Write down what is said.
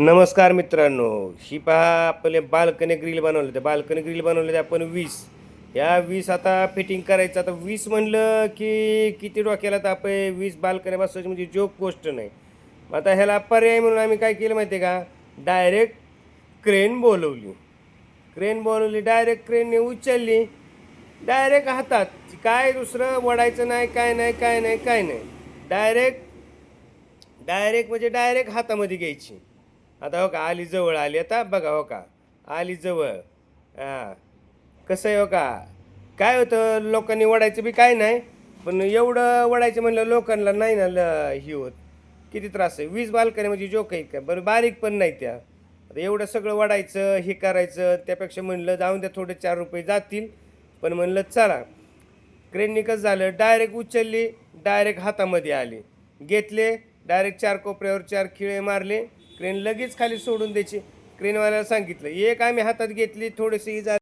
नमस्कार मित्रांनो ही पहा आपले बाल्कनी ग्रिल बनवले ते बाल्कनी ग्रिल बनवले ते आपण वीस. या वीस आता फिटिंग करायचं आता वीस म्हणलं की किती डोक्याला तर आपण वीस बाल्कनी बसवायची म्हणजे जोक गोष्ट नाही. मग आता ह्याला पर्याय म्हणून आम्ही काय केलं माहिती आहे का? डायरेक्ट क्रेन बोलवली. क्रेन बोलवली डायरेक्ट क्रेनने उचलली. डायरेक्ट हातात. काय दुसरं वडायचं नाही काय नाही काय नाही काय नाही. डायरेक्ट डायरेक्ट म्हणजे डायरेक्ट हातामध्ये घ्यायची. आता हो का आली जवळ आली. आता बघा हो का आली जवळ. हां. कसं आहे हो का काय होतं लोकांनी वडायचं बी काय नाही पण एवढं वडायचं म्हणलं लोकांना नाही ना ल- ही होत. किती त्रास आहे. वीज बालकनी म्हणजे जोक आहे का बरं बारीक पण नाही त्या. आता एवढं सगळं वडायचं हे करायचं त्यापेक्षा म्हणलं जाऊन द्या थोडे चार रुपये जातील. पण म्हणलं चला. क्रेननी कसं झालं डायरेक्ट उचलली डायरेक्ट हातामध्ये आली. घेतले डायरेक्ट चार कोपऱ्यावर चार खिळे मारले. क्रेन लगेच खाली सोडून द्यायची. क्रेनवाल्याला सांगितलं एक आम्ही हातात घेतली थोडीशी ही